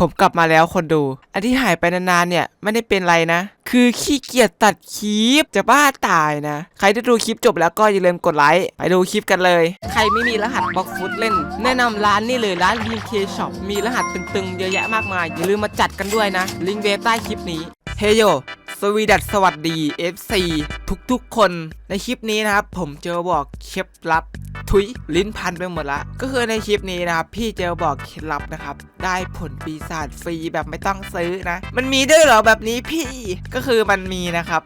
ผมกลับมาแล้วคนดู อันที่หายไปนานๆเนี่ยไม่ได้เป็นไรนะ คือขี้เกียจตัดคลิปจะบ้าตายนะ ใครที่ดูคลิปจบแล้วก็อย่าลืมกดไลค์ไปดูคลิปกันเลย ใครไม่มีรหัสบล็อกฟุตเล่น แนะนำร้านนี่เลยร้าน BK Shop มีรหัสตึงๆ เยอะแยะมากมาย อย่าลืมมาจัดกันด้วยนะ ลิงก์เว็บใต้คลิปนี้เฮโย สวีดัสสวัสดี FC ทุกๆ คนในคลิปนี้นะครับ ผมเจอบอกเคล็ดลับ ทุยลิ้นพันไปหมดละ ก็คือในคลิปนี้นะครับ พี่เจอบอกเคล็ดลับนะครับ ได้ผลปีศาจฟรีแบบไม่ต้องซื้อนะ มันมีด้วยเหรอแบบนี้พี่ก็คือมันมีนะครับ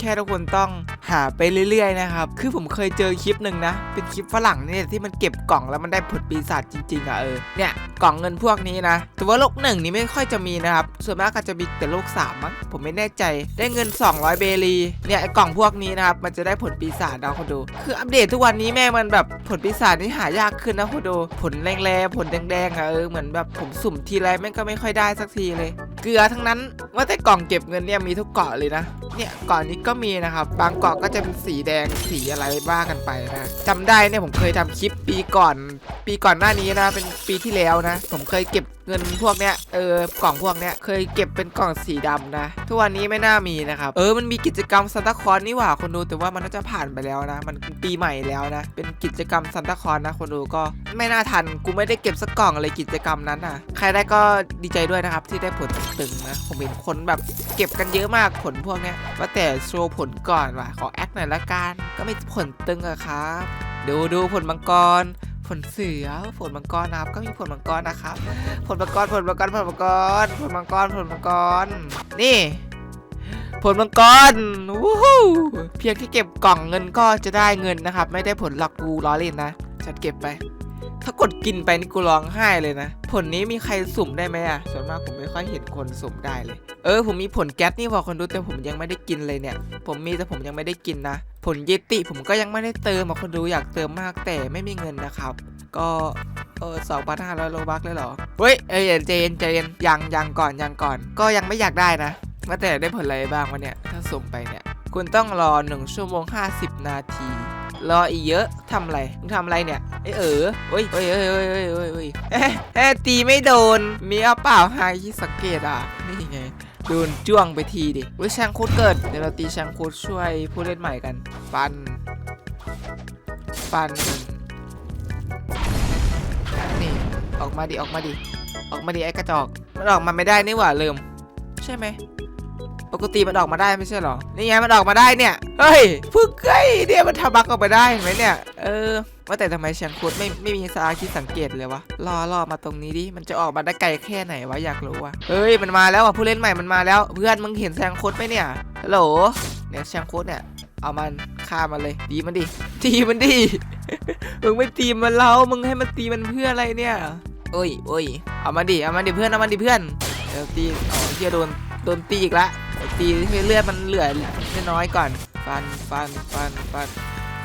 แค่ทุกคนต้อง หาไปเรื่อยๆนะครับ คือผมเคยเจอคลิปหนึ่งนะ เป็นคลิปฝรั่งเนี่ยที่มันเก็บกล่องแล้วมันได้ผลปีศาจจริงๆอะเออ เนี่ยกล่องเงินพวกนี้นะ แต่ว่าโลกหนึ่งนี่ไม่ค่อยจะมีนะครับ ส่วนมากก็จะมีแต่โลกสามมั้ง ผมไม่แน่ใจ ได้เงิน 200 เบลีเนี่ยไอ้กล่องพวกนี้นะครับ มันจะได้ผลปีศาจนะคุณดู คืออัปเดตทุกวันนี้แม่มันแบบผลปีศาจนี่หายากขึ้นนะคุณดู ผลแรงๆ ผลแดงๆอะเออ เหมือนแบบผมสุ่มทีไรแม่งก็ไม่ค่อยได้สักทีเลย เกลือทั้งนั้น ว่าแต่กล่องเก็บเงินเนี่ยมีทุกเกาะเลยนะเนี่ยเกาะนี้ก็มีนะครับ บางเกาะก็จะเป็นสีแดงสีอะไรบ้ากันไปนะจำได้เนี่ยผมเคยทำคลิปปีก่อน ปีก่อนหน้านี้นะ เป็นปีที่แล้วนะ ผมเคยเก็บเงินพวกเนี้ยเออกล่องพวกเนี้ยเคยเก็บเป็นกล่องสีดำนะทุกวันนี้ไม่น่ามีนะครับเออมันมีกิจกรรมซันตาคอนนี่หว่าคนดูแต่ว่ามันน่าจะผ่านไปแล้วนะ มันปีใหม่แล้วนะ เป็นกิจกรรมซันตาคอนนะ คนดูก็ไม่น่าทันกูไม่ได้เก็บสักกล่องเลยกิจกรรมนั้นอะ ใครได้ก็ดีใจด้วยนะครับที่ได้ผลตึงๆนะผมเห็นคนแบบเก็บกันเยอะมากผลพวกเนี้ยว่าแต่โชว์ผลก่อนว่ะขอแอคหน่อยละกัน ก็ไม่ผลตึงอะครับ ดูดูผลมังกร ผลเสือ ผลมังกรนะครับ ก็มีผลมังกรนะครับ ผลมังกร ผลมังกร ผลมังกร ผลมังกร ผลมังกร นี่ ผลมังกรวู้ฮู้เพียงที่เก็บกล่องเงินก็จะได้เงินนะครับ ไม่ได้ผลหลักกูล้อเล่นนะ ฉันเก็บไป ถ้ากดกินไปนี่กูร้องไห้เลยนะ ผลนี้มีใครสุ่มได้ไหมอะ ส่วนมากผมไม่ค่อยเห็นคนสุ่มได้เลย เออ ผมมีผลแก๊สนี่พอคนดูแต่ผมยังไม่ได้กินเลยเนี่ย ผมมีแต่ผมยังไม่ได้กินนะ ผลเยติผมก็ยังไม่ได้เติมอะคนดูอยากเติมมากแต่ไม่มีเงินนะครับ ก็เออสองพันห้าร้อยโลบักเลยเหรอ เฮ้ย เอ้ยเจนเจนยังยังก่อนยังก่อน ก็ยังไม่อยากได้นะว่าแต่ได้ผลอะไรบ้างวะเนี่ย ถ้าสุ่มไปเนี่ย คุณต้องรอ 1 ชั่วโมง 50 นาที รออีกเยอะทำอะไรมึงทำอะไรเนี่ยไอเออเฮ้ยเฮ้ยเฮ้ยเฮ้ยเฮ้ยเฮ้ยเฮ้ยเอ๊ะเอ๊ะตีไม่โดน มีเอาเปล่าไฮที่สังเกตอะนี่ไงโดนจ้วงไปทีดิเฮ้ยแชงคูดเกิดเดี๋ยวเราตีแชงคูดช่วยผู้เล่นใหม่กันฟันฟัน นี่ออกมาดิออกมาดิออกมาดิไอ้กระจอกมันออกมาไม่ได้นี่หว่าเริ่มใช่ไหม ปกติมันออกมาได้ไม่ใช่หรอ นี่ไงมันออกมาได้เนี่ย เฮ้ยพึ่งไอ้เนี่ยมันทำบักออกมาได้เห็นไหมเนี่ย เออ ว่าแต่ทำไมแชงคูดไม่ไม่มีสาคิดสังเกตเลยวะ รอรอมาตรงนี้ดิ มันจะออกมาได้ไกลแค่ไหนวะอยากรู้วะเฮ้ยมันมาแล้วอะผู้เล่นใหม่มันมาแล้ว เพื่อนมึงเห็นแชงคูดไหมเนี่ย ฮัลโหล เนี่ยแชงคูดเนี่ย เอามันฆ่ามันเลยตีมันดิตีมันดิ มึงไม่ตีมันเรามึงให้มันตีมันเพื่ออะไรเนี่ยโอ้ยโอ้ยเอามาดิ เอามาดิเพื่อน เอามาดิเพื่อนเดี๋ยวตีอ๋อเฮียโดน โดนตีอีกละ ตีให้เลือดมันเหลือน้อยก่อน ฟันฟันฟันฟัน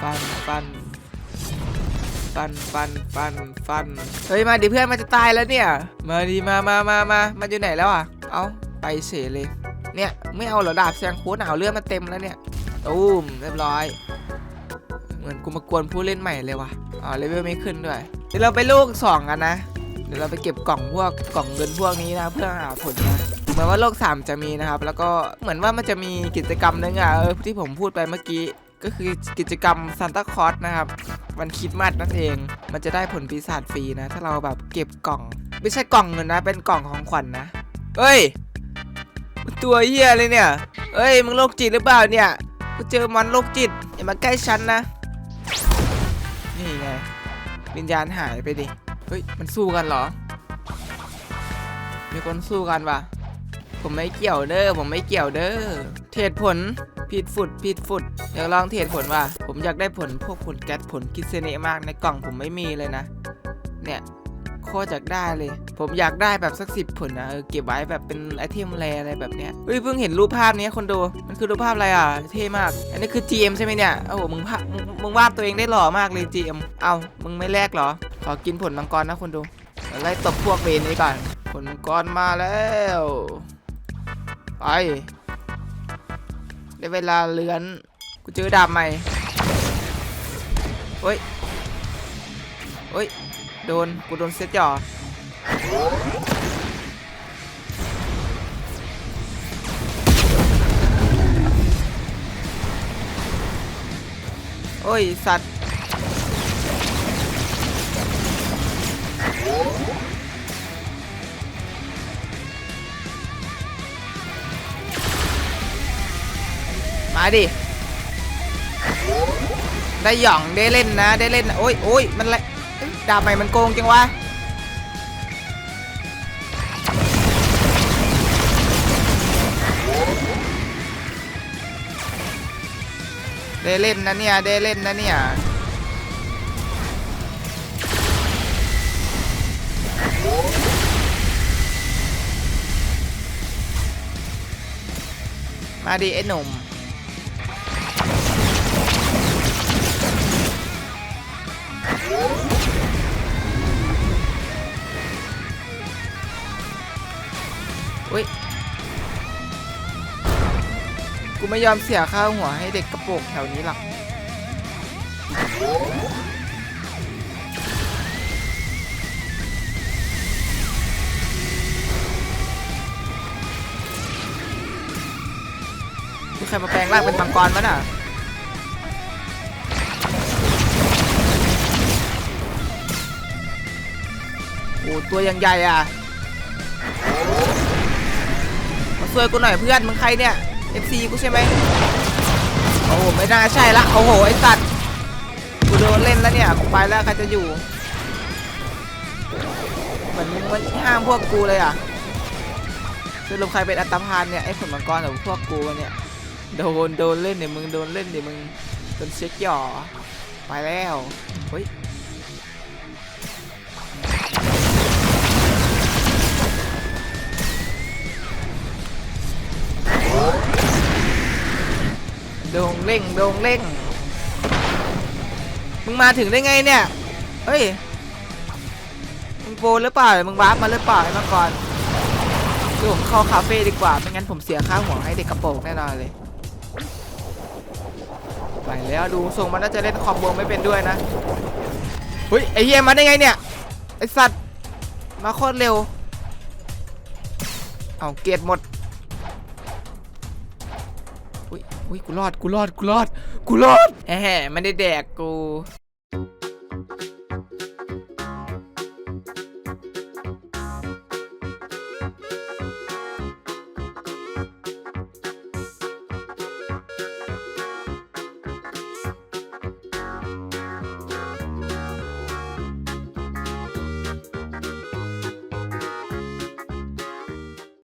ฟันฟันฟันฟันฟันฟันเฮ้ยมาดิเพื่อนมันจะตายแล้วเนี่ย มาดิมามามามามันอยู่ไหนแล้วอะ เอาไปเฉยเลย เนี่ยไม่เอาเหรอดาบแซงโค้ดหนาวเลือดมันเต็มแล้วเนี่ยตูมเรียบร้อย เหมือนกูมากวนผู้เล่นใหม่เลยว่ะอ๋อเลเวลไม่ขึ้นด้วย เดี๋ยวเราไปลูกสองกันนะ เดี๋ยวเราไปเก็บกล่องพวกกล่องเงินพวกนี้นะเพื่อหาผลนะ เหมือนว่าโลก 3 จะมีนะครับ แล้วก็เหมือนว่ามันจะมีกิจกรรมนึงอะออที่ผมพูดไปเมื่อกี้ก็คือกิจกรรมซันตาคอสนะครับวันคิดมัดนั่นเอง มันจะได้ผลปีศาจฟรีนะ ถ้าเราแบบเก็บกล่อง ไม่ใช่กล่องเงินนะ เป็นกล่องของขวัญนะเฮ้ย ตัวเฮียเลยเนี่ยเฮ้ย มึงโรคจิตหรือเปล่าเนี่ยกูเจอมันโรคจิตอย่ามาใกล้ฉันนะ นี่ไงวิญญาณหายไปดิ เฮ้ย มันสู้กันเหรอ มีคนสู้กันปะ ผมไม่เกี่ยวเด้อผมไม่เกี่ยวเด้อเทรดผลผิดฟุดผิดฟุดอยากลองเทรดผลว่ะผมอยากได้ผลพวกผลแก๊สผลกิเซเนมากในกล่องผมไม่มีเลยนะ เนี่ยโคตรอยากได้เลย ผมอยากได้แบบสักสิบผลนะเออเก็บไว้แบบเป็นไอเทมแรอะไรแบบเนี้ยเฮ้ยเพิ่งเห็นรูปภาพนี้คนดูมันคือรูปภาพอะไรอะเท่มาก อันนี้คือ GM ใช่ไหมเนี่ยโอ้โหมึงภาพมึงวาดตัวเองได้หล่อมากเลย GM เอามึงไม่แลกหรอ ขอกินผลมังกรนะคนดูไล่ตบพวกเบนนี้ก่อนผลมังกรมาแล้ว ไปได้เวลาเลือน กูเจอดาบใหม่ เฮ้ย เฮ้ย โดน กูโดนเซตจ่อเฮ้ย สัตว์ มาดิ ได้หย่องได้เล่นนะ ได้เล่นโอ้ยโอ้ยมันอะไรดาบใหม่มันโกงจังวะได้เล่นนะเนี่ย ได้เล่นนะเนี่ยมาดิไอ้หนุ่ม อุ้ย กูไม่ยอมเสียค่าหัวให้เด็กกระโปรงแถวนี้หรอกมีใครมาแปลงร่างเป็นมังกรมั้ยน่ะโอ้ตัวยังใหญ่อะ ช่วยกูหน่อยเพื่อนมึงใครเนี่ย FC กูใช่ไหมโอ้โหไม่น่าใช่ละโอ้โหไอสัตว์กูโดนเล่นแล้วเนี่ยกูไปแล้วใครจะอยู่เหมือนมึงมันห้ามพวกกูเลยอะสรุปใครเป็นอัตพานเนี่ยไอ้ผลมังกรหรือพวกกูเนี่ยโดนโดนเล่นเนี่ยมึงโดนเล่นเนี่ยมึงโดนเช็คหย่อไปแล้วเฮ้ย ดงเร่งโดงเร่งมึงมาถึงได้ไงเนี่ยเฮ้ยมึงโปรหรือเปล่ามึงวาร์ปมาหรือเปล่าไอ้มังกรเดี๋ยวผมเข้าคาเฟ่ดีกว่าไม่งั้นผมเสียค่าหัวให้เด็กกระโปรงแน่นอนเลยไปแล้วดูทรงมันน่าจะเล่นคอมโบไม่เป็นด้วยนะเฮ้ยไอเฮียมาได้ไงเนี่ยไอสัตว์มาโคตรเร็วเอาเกียรหมด อุ้ยอุ้ยกูรอดกูรอดกูรอดกูรอดแหมไม่ได้แดกกู